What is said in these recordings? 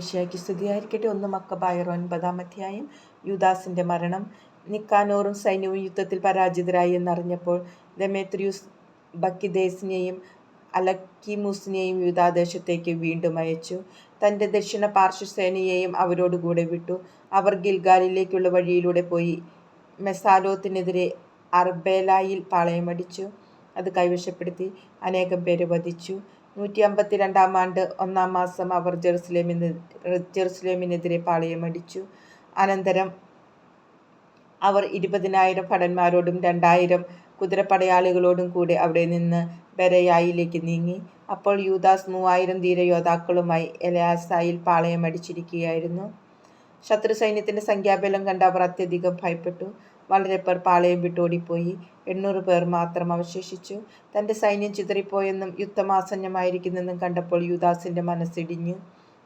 ഏഷ്യായ്ക്ക് സ്തുതിയായിരിക്കട്ടെ. ഒന്ന് മക്കബായർ ഒൻപതാം അധ്യായം. യൂദാസിന്റെ മരണം. നിക്കാനോറും സൈന്യവും യുദ്ധത്തിൽ പരാജിതരായി എന്നറിഞ്ഞപ്പോൾ ദമേത്രിയൂസ് ബക്കിദേസിനെയും അലക്കിമൂസിനെയും യുദ്ധാദേശത്തേക്ക് വീണ്ടും അയച്ചു. തന്റെ ദക്ഷിണ പാർശ്വസേനയെയും അവരോടുകൂടെ വിട്ടു. അവർ ഗിൽഗാലിലേക്കുള്ള വഴിയിലൂടെ പോയി മെസാലോത്തിനെതിരെ അർബേലായിൽ പാളയമടിച്ചു. അത് കൈവശപ്പെടുത്തി അനേകം പേരെ വധിച്ചു. നൂറ്റി അമ്പത്തിരണ്ടാം ആണ്ട് ഒന്നാം മാസം അവർ ജെറുസലേമിന് ജെറുസലേമിനെതിരെ പാളയമടിച്ചു അനന്തരം അവർ ഇരുപതിനായിരം ഭടന്മാരോടും രണ്ടായിരം കുതിരപ്പടയാളികളോടും കൂടെ അവിടെ നിന്ന് ബരയായിലേക്ക് നീങ്ങി. അപ്പോൾ യൂദാസ് മൂവായിരം ധീരയോദ്ധാക്കളുമായി എലയാസായിൽ പാളയമടിച്ചിരിക്കുകയായിരുന്നു ശത്രു സൈന്യത്തിന്റെ സംഖ്യാബലം കണ്ട് അവർ അത്യധികം ഭയപ്പെട്ടു. വളരെ പേർ പാളയം വിട്ടോടിപ്പോയി എണ്ണൂറ് പേർ മാത്രം അവശേഷിച്ചു. തന്റെ സൈന്യം ചിതറിപ്പോയെന്നും യുദ്ധം ആസന്നമായിരിക്കുന്നെന്നും കണ്ടപ്പോൾ യുദാസിന്റെ മനസ്സിടിഞ്ഞു.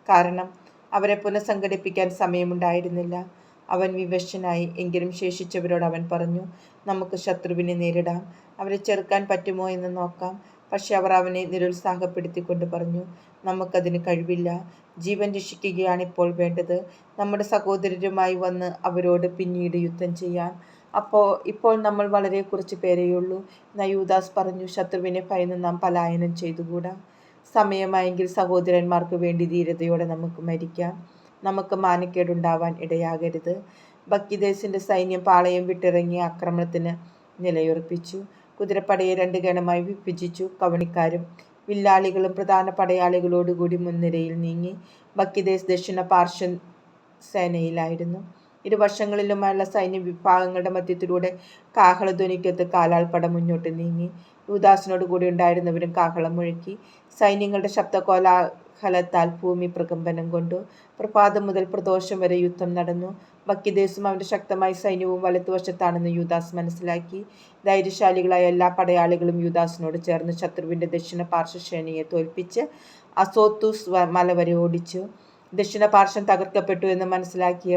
കാരണം അവരെ പുനഃസംഘടിപ്പിക്കാൻ സമയമുണ്ടായിരുന്നില്ല. അവൻ വിവശനായി. എങ്കിലും ശേഷിച്ചവരോട് അവൻ പറഞ്ഞു നമുക്ക് ശത്രുവിനെ നേരിടാം. അവരെ ചെറുക്കാൻ പറ്റുമോ എന്ന് നോക്കാം. പക്ഷെ അവർ അവനെ നിരുത്സാഹപ്പെടുത്തിക്കൊണ്ട് പറഞ്ഞു നമുക്കതിന് കഴിവില്ല. ജീവൻ രക്ഷിക്കുകയാണ് ഇപ്പോൾ വേണ്ടത്. നമ്മുടെ സഹോദരരുമായി വന്ന് അവരോട് പിന്നീട് യുദ്ധം ചെയ്യാം. അപ്പോൾ ഇപ്പോൾ നമ്മൾ വളരെ കുറച്ച് പേരെയുള്ളൂ യൂദാസ് പറഞ്ഞു ശത്രുവിനെ ഭയന്ന് നാം പലായനം ചെയ്തുകൂടാ? സമയമായെങ്കിൽ സഹോദരന്മാർക്ക് വേണ്ടി ധീരതയോടെ നമുക്ക് മരിക്കാം. നമുക്ക് മാനക്കേടുണ്ടാവാൻ ഇടയാകരുത്. ബക്കിദേശിന്റെ സൈന്യം പാളയം വിട്ടിറങ്ങി ആക്രമണത്തിന് നിലയുറപ്പിച്ചു. കുതിരപ്പടയെ രണ്ട് ഗണമായി വിഭജിച്ചു. കവണിക്കാരും വില്ലാളികളും പ്രധാന പടയാളികളോടുകൂടി മുൻനിരയിൽ നീങ്ങി. ബക്കിദേശ് ദക്ഷിണ പാർശ്വ സേനയിലായിരുന്നു. ഇരുവശങ്ങളിലുമായുള്ള സൈന്യ വിഭാഗങ്ങളുടെ മധ്യത്തിലൂടെ കാഹളധ്വനിക്കത്ത് കാലാൾപ്പട മുന്നോട്ട് നീങ്ങി. യൂദാസിനോട് കൂടി ഉണ്ടായിരുന്നവരും കാഹളം മുഴക്കി. സൈന്യങ്ങളുടെ ശബ്ദകോലാഹലത്താൽ ഭൂമി പ്രകമ്പനം കൊണ്ടു. പ്രഭാതം മുതൽ പ്രദോഷം വരെ യുദ്ധം നടന്നു. ബക്കിദേശും അവന്റെ ശക്തമായ സൈന്യവും വലത്തുവശത്താണെന്ന് യൂദാസ് മനസ്സിലാക്കി. ധൈര്യശാലികളായ എല്ലാ പടയാളികളും യൂദാസിനോട് ചേർന്ന് ശത്രുവിന്റെ ദക്ഷിണ പാർശ്വസേനയെ തോൽപ്പിച്ച് അസോത്തൂസ് മല വരെ ഓടിച്ചു. ദക്ഷിണ പാർശ്വം തകർക്കപ്പെട്ടു എന്ന് മനസ്സിലാക്കിയ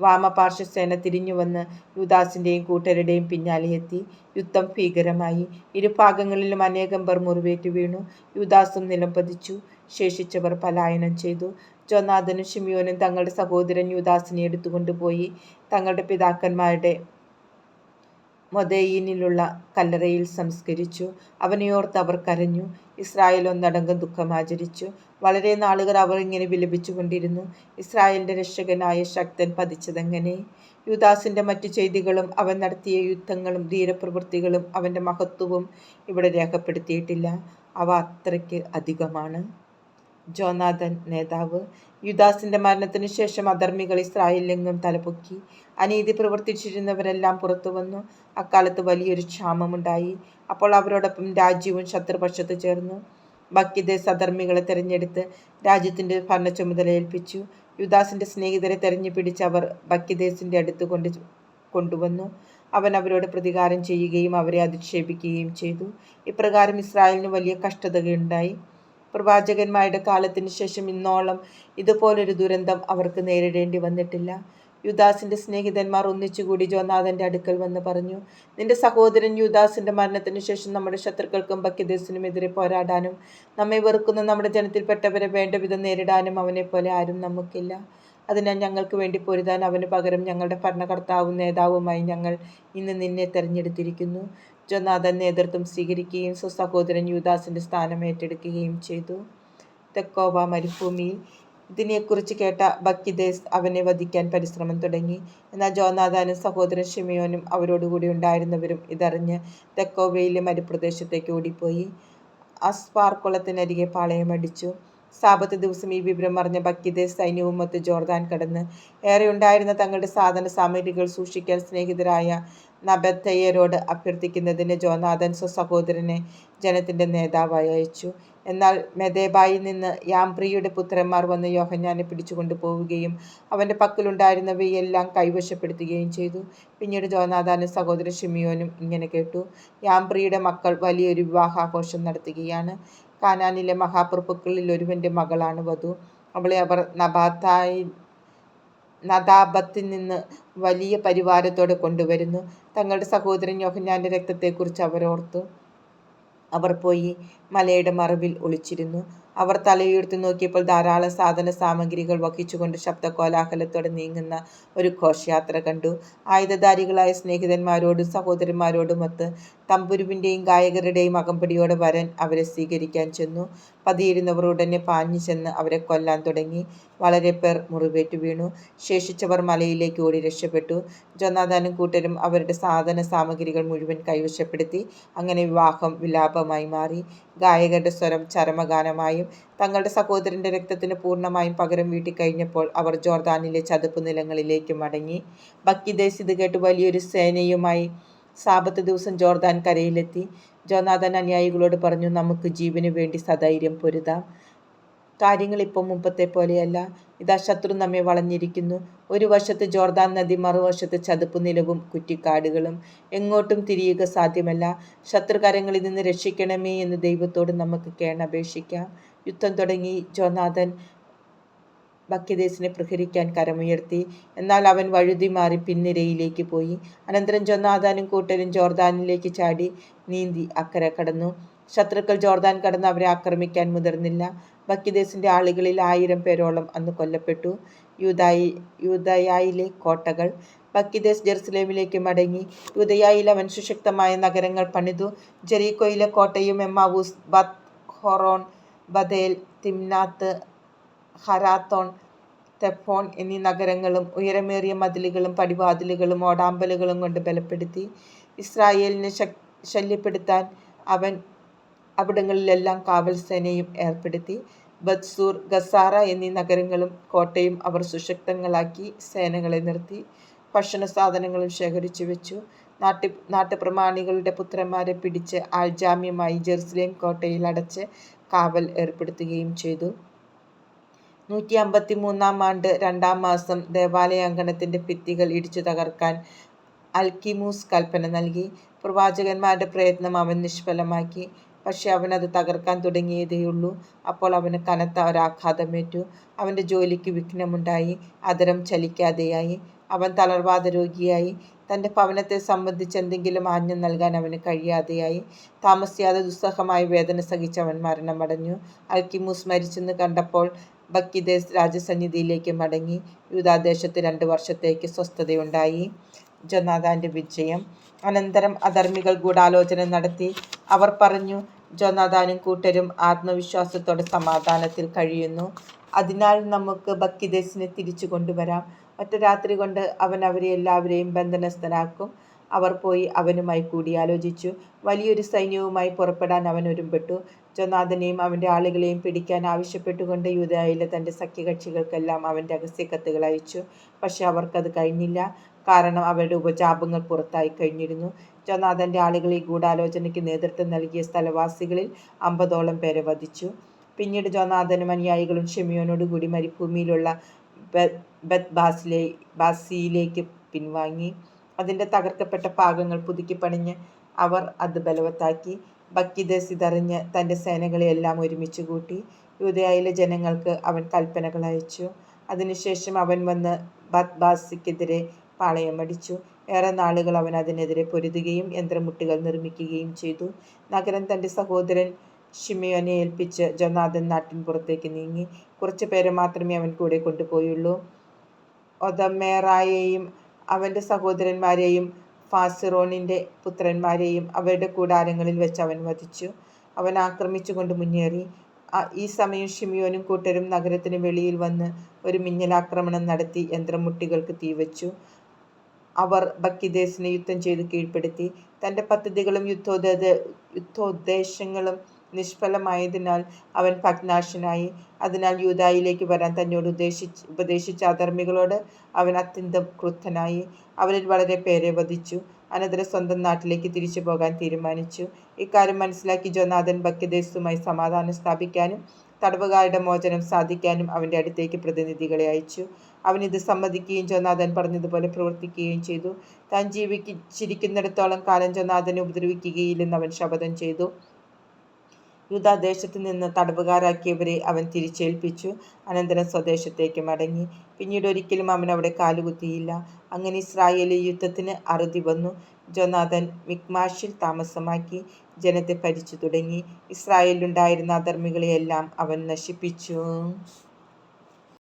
വാമപാർശ്വസേന തിരിഞ്ഞുവന്ന് യുദാസിന്റെയും കൂട്ടരുടെയും പിന്നാലെ എത്തി. യുദ്ധം ഭീകരമായി. ഇരുഭാഗങ്ങളിലും അനേകം പേർ മുറിവേറ്റു വീണു. യുദാസും നിലംപതിച്ചു. ശേഷിച്ചവർ പലായനം ചെയ്തു. ജോനാഥനും ഷിമിയോനും തങ്ങളുടെ സഹോദരൻ യുദാസിനെ എടുത്തുകൊണ്ടുപോയി തങ്ങളുടെ പിതാക്കന്മാരുടെ മൊതയിനിലുള്ള കല്ലറയിൽ സംസ്കരിച്ചു. അവനെയോർത്ത് അവർ കരഞ്ഞു. ഇസ്രായേൽ ഒന്നടങ്കം ദുഃഖമാചരിച്ചു. വളരെ നാളുകൾ അവർ ഇങ്ങനെ വിലപിച്ചുകൊണ്ടിരുന്നു. ഇസ്രായേലിന്റെ രക്ഷകനായ ശക്തൻ പതിച്ചതെങ്ങനെ? യുദാസിന്റെ മറ്റു ചെയ്തികളും അവൻ നടത്തിയ യുദ്ധങ്ങളും ധീരപ്രവൃത്തികളും അവന്റെ മഹത്വവും ഇവിടെ രേഖപ്പെടുത്തിയിട്ടില്ല. അവ അത്രയ്ക്ക് അധികമാണ്. ജോനാഥൻ നേതാവ്. യുദാസിന്റെ മരണത്തിനു ശേഷം അധർമ്മികൾ ഇസ്രായേലിലെങ്ങും തലപൊക്കി. അനീതി പ്രവർത്തിച്ചിരുന്നവരെല്ലാം പുറത്തു വന്നു. അക്കാലത്ത് വലിയൊരു ക്ഷാമമുണ്ടായി. അപ്പോൾ അവരോടൊപ്പം രാജ്യവും ശത്രുപക്ഷത്ത് ചേർന്നു. ഭക്തിദേശ അധർമ്മികളെ തെരഞ്ഞെടുത്ത് രാജ്യത്തിന്റെ ഭരണ ചുമതല ഏൽപ്പിച്ചു. യുദാസിന്റെ സ്നേഹിതരെ തെരഞ്ഞു പിടിച്ച് അവർ ബക്കിദേസിന്റെ അടുത്ത് കൊണ്ട് കൊണ്ടുവന്നു. അവൻ അവരോട് പ്രതികാരം ചെയ്യുകയും അവരെ അധിക്ഷേപിക്കുകയും ചെയ്തു. ഇപ്രകാരം ഇസ്രായേലിന് വലിയ കഷ്ടതകളുണ്ടായി. പ്രവാചകന്മാരുടെ കാലത്തിന് ശേഷം ഇന്നോളം ഇതുപോലൊരു ദുരന്തം അവർക്ക് നേരിടേണ്ടി വന്നിട്ടില്ല. യുദാസിന്റെ സ്നേഹിതന്മാർ ഒന്നിച്ചുകൂടി ജോനാഥന്റെ അടുക്കൽ വന്ന് പറഞ്ഞു നിന്റെ സഹോദരൻ യുദാസിന്റെ മരണത്തിന് ശേഷം നമ്മുടെ ശത്രുക്കൾക്കും ബക്കിദേശിനും എതിരെ പോരാടാനും നമ്മെ വെറുക്കുന്ന നമ്മുടെ ജനത്തിൽപ്പെട്ടവരെ വേണ്ട വിധം നേരിടാനും അവനെ പോലെ ആരും നമുക്കില്ല. അതിനാൽ ഞങ്ങൾക്ക് വേണ്ടി പൊരുതാൻ അവന് പകരം ഞങ്ങളുടെ ഭരണകർത്താവും നേതാവുമായി ഞങ്ങൾ ഇന്ന് നിന്നെ തെരഞ്ഞെടുത്തിരിക്കുന്നു. ജോനാഥൻ നേതൃത്വം സ്വീകരിക്കുകയും സ്വസഹോദരൻ യുദാസിന്റെ സ്ഥാനം ഏറ്റെടുക്കുകയും ചെയ്തു. തെക്കോവ മരുഭൂമിയിൽ ഇതിനെക്കുറിച്ച് കേട്ട ബക്കിദേസ് അവനെ വധിക്കാൻ പരിശ്രമം തുടങ്ങി. എന്നാൽ ജോനാഥാനും സഹോദരൻ ഷിമിയോനും അവരോടുകൂടി ഉണ്ടായിരുന്നവരും ഇതറിഞ്ഞ് തെക്കോവയിലെ മരുപ്രദേശത്തേക്ക് ഓടിപ്പോയി. അസ്പാർ കുളത്തിനരികെ പാളയമടിച്ചു സാപത്ത് ദിവസം ഈ വിവരം അറിഞ്ഞ ബക്കിദേസ് സൈന്യവും മൊത്ത് ജോർദാൻ കടന്ന്. ഏറെ ഉണ്ടായിരുന്ന തങ്ങളുടെ സാധന സാമഗ്രികൾ സൂക്ഷിക്കാൻ സ്നേഹിതരായ നബത്തയ്യരോട് അഭ്യർത്ഥിക്കുന്നതിന് ജോനാഥൻ സ്വസഹോദരനെ ജനത്തിന്റെ നേതാവായി അയച്ചു. എന്നാൽ മെദേബായിൽ നിന്ന് യാംപ്രിയുടെ പുത്രന്മാർ വന്ന് യോഹന്നാനെ പിടിച്ചുകൊണ്ടു പോവുകയും അവന്റെ പക്കലുണ്ടായിരുന്നവയെല്ലാം കൈവശപ്പെടുത്തുകയും ചെയ്തു. പിന്നീട് ജോനാഥാനും സഹോദരൻ ഷിമിയോനും ഇങ്ങനെ കേട്ടു. യാംപ്രിയുടെ മക്കൾ വലിയൊരു വിവാഹാഘോഷം നടത്തുകയാണ്. കാനാനിലെ മഹാപ്രഭുക്കളിൽ ഒരുവന്റെ മകളാണ് വധു. അവളെ അവർ നബാത്തായി നദാബത്തിൽ നിന്ന് വലിയ പരിവാരത്തോടെ കൊണ്ടുവരുന്നു. തങ്ങളുടെ സഹോദരൻ യോഹന്നാന്റെ രക്തത്തെക്കുറിച്ച് അവരോർത്തു അവർ പോയി മലയുടെ മറവിൽ ഒളിച്ചിരുന്നു. അവർ തലയുയർത്തി നോക്കിയപ്പോൾ ധാരാളം സാധന സാമഗ്രികൾ വഹിച്ചുകൊണ്ട് ശബ്ദ കോലാഹലത്തോടെ നീങ്ങുന്ന ഒരു ഘോഷയാത്ര കണ്ടു. ആയുധധാരികളായ സ്നേഹിതന്മാരോടും സഹോദരന്മാരോടുമൊത്ത് തമ്പുരുവിന്റെയും ഗായകരുടെയും അകമ്പടിയോടെ വരൻ അവരെ സ്വീകരിക്കാൻ ചെന്നു. പതിയിരുന്നവർ ഉടനെ പാഞ്ഞു ചെന്ന് അവരെ കൊല്ലാൻ തുടങ്ങി. വളരെ പേർ മുറിവേറ്റു വീണു. ശേഷിച്ചവർ മലയിലേക്ക് ഓടി രക്ഷപ്പെട്ടു. ജനാദാനും കൂട്ടരും അവരുടെ സാധന സാമഗ്രികൾ മുഴുവൻ കൈവശപ്പെടുത്തി. അങ്ങനെ വിവാഹം വിലാപമായി മാറി. ഗായകരുടെ സ്വരം ചരമഗാനമായും. തങ്ങളുടെ സഹോദരന്റെ രക്തത്തിന് പൂർണമായും പകരം വീട്ടിക്കഴിഞ്ഞപ്പോൾ അവർ ജോർദാനിലെ ചതുപ്പ് നിലങ്ങളിലേക്ക് മടങ്ങി. ബക്കിദേശ് ഇത് കേട്ട് വലിയൊരു സേനയുമായി സാപത്ത് ദിവസം ജോർദാൻ കരയിലെത്തി. ജോനാഥൻ അനുയായികളോട് പറഞ്ഞു, നമുക്ക് ജീവന് വേണ്ടി സധൈര്യം പൊരുതാം. കാര്യങ്ങൾ ഇപ്പം മുമ്പത്തെ മുമ്പത്തെപ്പോലെയല്ല. ഇതാ ശത്രു നമ്മെ വളഞ്ഞിരിക്കുന്നു. ഒരു വശത്ത് ജോർദാൻ നദി, മറുവശത്ത് ചതുപ്പ് നിലവും കുറ്റിക്കാടുകളും. എങ്ങോട്ടും തിരിയുക സാധ്യമല്ല. ശത്രുകരങ്ങളിൽ നിന്ന് രക്ഷിക്കണമേ എന്ന് ദൈവത്തോട് നമുക്ക് കേണപേക്ഷിക്കാം. യുദ്ധം തുടങ്ങി. ജോനാഥൻ ബക്കിദേസിനെ പ്രഹരിക്കാൻ കരമുയർത്തി. എന്നാൽ അവൻ വഴുതി മാറി പിന്നിരയിലേക്ക് പോയി. അനന്തരം ജോനാഥാനും കൂട്ടരും ജോർദാനിലേക്ക് ചാടി നീന്തി അക്കരെ കടന്നു. ശത്രുക്കൾ ജോർദാൻ കടന്ന് അവരെ ആക്രമിക്കാൻ മുതിർന്നില്ല. ബക്കിദേസിന്റെ ആളുകളിൽ ആയിരം പേരോളം അന്ന് കൊല്ലപ്പെട്ടു. യൂദയായിലെ കോട്ടകൾ ബക്കിദേസ് ജെറുസലേമിലേക്ക് മടങ്ങി. യൂദയായിൽ അവൻ സുശക്തമായ നഗരങ്ങൾ പണിതു. ജെറീക്കോയിലെ കോട്ടയും എമ്മാവൂസ്, ബത് ഹൊറോൺ ബദേൽ തിംനാത്ത് ഹരാത്തോൺ തെഫോൺ എന്നീ നഗരങ്ങളും ഉയരമേറിയ മതിലുകളും പടിവാതിലുകളും ഓടാമ്പലുകളും കൊണ്ട് ബലപ്പെടുത്തി. ഇസ്രായേലിനെ ശല്യപ്പെടുത്താൻ അവൻ അവിടങ്ങളിലെല്ലാം കാവൽ സേനയും ഏർപ്പെടുത്തി. ബത്ത്സൂർ, ഗസാറ എന്നീ നഗരങ്ങളും കോട്ടയും അവർ സുശക്തങ്ങളാക്കി സേനകളെ നിർത്തി. ഭക്ഷണ സാധനങ്ങളും ശേഖരിച്ചു വെച്ചു. നാട്ടി നാട്ടുപ്രമാണികളുടെ പുത്രന്മാരെ പിടിച്ച് ആൾജാമ്യമായി ജെറുസലേം കോട്ടയിൽ അടച്ച് കാവൽ ഏർപ്പെടുത്തുകയും ചെയ്തു. നൂറ്റി അമ്പത്തി മൂന്നാം ആണ്ട് രണ്ടാം മാസം ദേവാലയാങ്കണത്തിന്റെ ഭിത്തികൾ ഇടിച്ചു തകർക്കാൻ അൽക്കിമൂസ് കൽപ്പന നൽകി. പ്രവാചകന്മാരുടെ പ്രയത്നം അവൻ നിഷ്ഫലമാക്കി. പക്ഷേ അവൻ അത് തകർക്കാൻ തുടങ്ങിയതേയുള്ളൂ. അപ്പോൾ അവന് കനത്ത ഒരാഘാതമേറ്റു. അവന്റെ ജോലിക്ക് വിഘ്നമുണ്ടായി. അതരം ചലിക്കാതെയായി. അവൻ തളർവാദ രോഗിയായി തന്റെ ഭവനത്തെ സംബന്ധിച്ച് എന്തെങ്കിലും ആജ്ഞ നൽകാൻ അവന് കഴിയാതെയായി. താമസിയാതെ ദുസ്സഹമായി വേദന സഹിച്ച് അവൻ മരണമടഞ്ഞു. അൽക്കിമൂസ് മരിച്ചെന്ന് കണ്ടപ്പോൾ ബക്കിദേസ് രാജസന്നിധിയിലേക്ക് മടങ്ങി. യൂതാദേശത്ത് രണ്ട് വർഷത്തേക്ക് സ്വസ്ഥതയുണ്ടായി. ജൊനാഥാന്റെ വിജയം അനന്തരം അധർമ്മികൾ ഗൂഢാലോചന നടത്തി. അവർ പറഞ്ഞു, ജോനാഥാനും കൂട്ടരും ആത്മവിശ്വാസത്തോടെ സമാധാനത്തിൽ കഴിയുന്നു. അതിനാൽ നമുക്ക് ഭക്തിദേശിനെ തിരിച്ചു കൊണ്ടുവരാം. ഒറ്റ രാത്രി കൊണ്ട് അവൻ അവരെ എല്ലാവരെയും ബന്ധനസ്ഥനാക്കും അവർ പോയി അവനുമായി കൂടിയാലോചിച്ചു. വലിയൊരു സൈന്യവുമായി പുറപ്പെടാൻ അവൻ ഒരുമ്പെട്ടു. ജോനാഥനെയും അവന്റെ ആളുകളെയും പിടിക്കാൻ ആവശ്യപ്പെട്ടുകൊണ്ട് യൂദയായിലെ തന്റെ സഖ്യകക്ഷികൾക്കെല്ലാം അവൻ രഹസ്യക്കത്തുകൾ അയച്ചു. പക്ഷെ അവർക്കത് കഴിഞ്ഞില്ല. കാരണം അവരുടെ ഉപജാപങ്ങൾ പുറത്തായിക്കഴിഞ്ഞിരുന്നു. ജോനാഥാന്റെ ആളുകൾ ഈ ഗൂഢാലോചനയ്ക്ക് നേതൃത്വം നൽകിയ സ്ഥലവാസികളിൽ അമ്പതോളം പേരെ വധിച്ചു. പിന്നീട് ജോനാഥനും അനുയായികളും ശിമെയോനോടുകൂടി മരുഭൂമിയിലുള്ള ബെത്ത് ബാസിയിലേക്ക് പിൻവാങ്ങി. അതിന്റെ തകർക്കപ്പെട്ട ഭാഗങ്ങൾ പുതുക്കി പണിഞ്ഞ് അവർ അത് ബലവത്താക്കി. ഭക്തിദസ് ഇതറിഞ്ഞ് തന്റെ സേനകളെയെല്ലാം ഒരുമിച്ച് കൂട്ടി. യൂതയായിലെ ജനങ്ങൾക്ക് അവൻ കൽപ്പനകൾ അയച്ചു. അതിനുശേഷം അവൻ വന്ന് ബത്ത്ബാസിക്കെതിരെ പാളയമടിച്ചു. ഏറെ നാളുകൾ അവൻ അതിനെതിരെ പൊരുതുകയും യന്ത്രമുട്ടികൾ നിർമ്മിക്കുകയും ചെയ്തു. നഗരം തന്റെ സഹോദരൻ ഷിമിയോനെ ഏൽപ്പിച്ച് ജൊനാഥൻ നാട്ടിൻ പുറത്തേക്ക് നീങ്ങി. കുറച്ചുപേരെ മാത്രമേ അവൻ കൂടെ കൊണ്ടുപോയുള്ളൂ. ഒതമേറായെയും അവന്റെ സഹോദരന്മാരെയും ഫാസിറോണിന്റെ പുത്രന്മാരെയും അവരുടെ കൂടാരങ്ങളിൽ വെച്ച് അവൻ വധിച്ചു. അവൻ ആക്രമിച്ചുകൊണ്ട് മുന്നേറി. ഈ സമയം ഷിമിയോനും കൂട്ടരും നഗരത്തിന് വെളിയിൽ വന്ന് ഒരു മിന്നലാക്രമണം നടത്തി യന്ത്രമുട്ടികൾക്ക് തീവച്ചു. അവർ ബക്കിദേസിനെ യുദ്ധം ചെയ്ത് കീഴ്പ്പെടുത്തി. തന്റെ പദ്ധതികളും യുദ്ധോദ്ദേശങ്ങളും നിഷ്ഫലമായതിനാൽ അവൻ ഭഗ്നാശനായി. അതിനാൽ യൂതായിലേക്ക് വരാൻ തന്നോട് ഉദ്ദേശിച്ച് ഉപദേശിച്ച അധർമ്മികളോട് അവൻ അത്യന്തം ക്രുദ്ധനായി. അവരിൽ വളരെ പേരെ വധിച്ചു. അനന്തരം സ്വന്തം നാട്ടിലേക്ക് തിരിച്ചു പോകാൻ തീരുമാനിച്ചു. ഇക്കാര്യം മനസ്സിലാക്കി ജോനാഥൻ ബക്കിദേസുമായി സമാധാനം സ്ഥാപിക്കാനും തടവുകാരുടെ മോചനം സാധിക്കാനും അവന്റെ അടുത്തേക്ക് പ്രതിനിധികളെ അയച്ചു. അവൻ ഇത് സമ്മതിക്കുകയും ജോനാഥൻ പറഞ്ഞതുപോലെ പ്രവർത്തിക്കുകയും ചെയ്തു. താൻ ജീവിച്ചിരിക്കുന്നിടത്തോളം കാലം ജോനാഥനെ ഉപദ്രവിക്കുകയില്ലെന്ന് അവൻ ശപഥം ചെയ്തു. യൂദാദേശത്തു നിന്ന് തടവുകാരാക്കിയവരെ അവൻ തിരിച്ചേൽപ്പിച്ചു. അനന്തരം സ്വദേശത്തേക്ക് മടങ്ങി. പിന്നീട് ഒരിക്കലും അവൻ അവിടെ കാലുകുത്തിയില്ല. അങ്ങനെ ഇസ്രായേലി യുദ്ധത്തിന് അറുതി വന്നു. ജൊനാഥൻ മിക്മാഷിൽ താമസമാക്കി ജനത്തെ ഭരിച്ചു തുടങ്ങി. ഇസ്രായേലിലുണ്ടായിരുന്ന അധർമ്മികളെയെല്ലാം അവൻ നശിപ്പിച്ചു.